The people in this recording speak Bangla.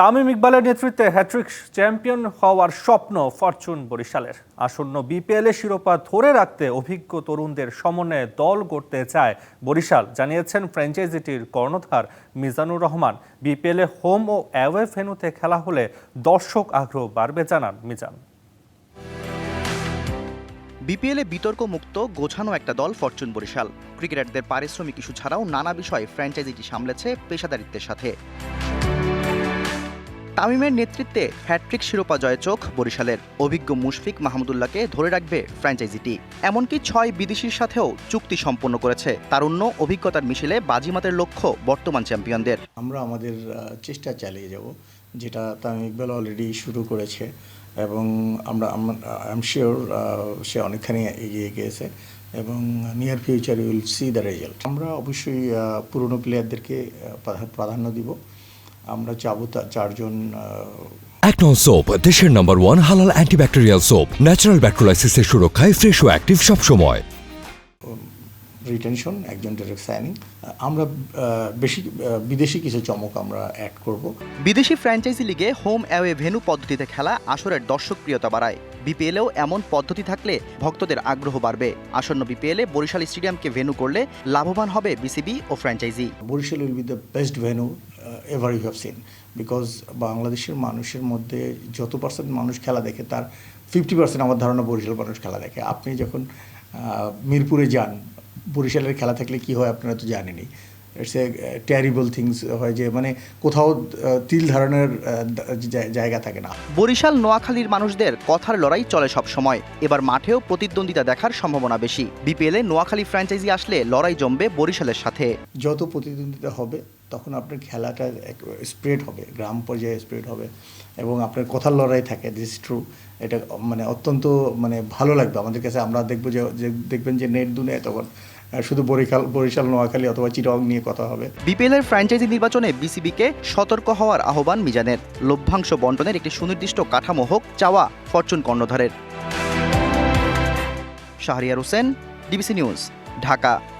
তামিম ইকবালের নেতৃত্বে হ্যাট্রিক চ্যাম্পিয়ন হওয়ার স্বপ্ন ফরচুন বরিশালের। আসন্ন বিপিএল শিরোপা ধরে রাখতে অভিজ্ঞ তরুণদের সমন্বয়ে দল গড়তে চায় বরিশাল, জানিয়েছেন ফ্র্যাঞ্চাইজিটির কর্ণধার মিজানুর রহমান। বিপিএল হোম ও অ্যাওয়ে ভেন্যুতে খেলা হলে দর্শক আগ্রহ বাড়বে জানান মিজান। বিপিএলে বিতর্ক মুক্ত গোছানো একটা দল ফরচুন বরিশাল। ক্রিকেটারদের পারিশ্রমিক ইস্যু ছাড়াও নানা বিষয়ে ফ্র্যাঞ্চাইজিটি সামলেছে পেশাদারিত্বের সাথে। তামিমের নেতৃত্বে হ্যাট্রিক শিরোপা জয় চোখ বরিশালের অভিজ্ঞ মুশফিক মাহমুদুল্লাহকে ধরে রাখবে ফ্র্যাঞ্চাইজিটি। এমনকি ছয় বিদেশির সাথেও চুক্তি সম্পন্ন করেছে। তারুণ্য, অভিজ্ঞতার মিশেলে বাজিমাতের লক্ষ্য বর্তমান চ্যাম্পিয়নদের। আমরা আমাদের চেষ্টা চালিয়ে যাব, যেটা তামিম ইকবাল অলরেডি শুরু করেছে এবং আমরা আই এম শিওর সে অনেকখানি এগিয়ে গিয়েছে এবং near future will see the result আমরা অবশ্যই পুরনো প্লেয়ারদেরকে প্রাধান্য দিব। আমরা চাবো তা চারজন অ্যাকনন সোপ দেশের নম্বর ওয়ান হালাল অ্যান্টিব্যাকটেরিয়াল সোপ ন্যাচারাল ব্যাকটেরিয়ালাইসিসের সুরক্ষায় ফ্রেশ ও অ্যাক্টিভ সবসময়। রিটেনশন একজন ডিরেক্ট সাইনিং আমরা বেশি বিদেশি কিছু চমক আমরা অ্যাড করব। বিদেশি ফ্র্যাঞ্চাইজি লিগে হোম অ্যাওয়ে ভেনু পদ্ধতিতে খেলা আসরের দর্শকপ্রিয়তা বাড়ায়। বিপিএলেও এমন পদ্ধতি থাকলে ভক্তদের আগ্রহ বাড়বে। আসন্ন বিপিএলে বরিশাল স্টেডিয়ামকে ভেনু করলে লাভবান হবে BCB O franchise Barishal will be the best venue ever you have seen because বাংলাদেশের মানুষের মধ্যে যত পার্সেন্ট মানুষ খেলা দেখে, তার ফিফটি পার্সেন্ট আমার ধারণা বরিশাল মানুষ খেলা দেখে। আপনি যখন মিরপুরে যান, বরিশালের খেলা থাকলে কি হয় আপনারা তো জানেনই। ইটস এ ট্যারিবল থিংস হয় যে মানে কোথাও তিল ধারণের জায়গা থাকে না। বরিশাল নোয়াখালীর মানুষদের কথার লড়াই চলে সব সময়। এবার মাঠেও প্রতিদ্বন্দ্বিতা দেখার সম্ভাবনা বেশি। বিপিএলে নোয়াখালী ফ্র্যাঞ্চাইজি আসলে লড়াই জমবে বরিশালের সাথে। যত প্রতিদ্বন্দ্বিতা হবে তখন আপনার খেলাটা স্প্রেড হবে গ্রাম পর্যায়ে স্প্রেড হবে এবং আপনার কথার লড়াই থাকে দিস ট্রু এটা মানে অত্যন্ত মানে ভালো লাগবে। আমাদের কাছে আমরা দেখব যে দেখবেন যে নেট দুনিয়ায় তখন শুধু বরিশাল বরিশাল, নোয়াখালী অথবা চিরং নিয়ে কথা হবে। বিপিএলের ফ্র্যাঞ্চাইজি নির্বাচনে বিসিবিকে সতর্ক হওয়ার আহ্বান মিজানের। লভ্যাংশ বন্টনের একটি সুনির্দিষ্ট কাঠামো হোক, চাওয়া Fortune কর্ণধারের। Shahriar Hossain, DBC news, Dhaka.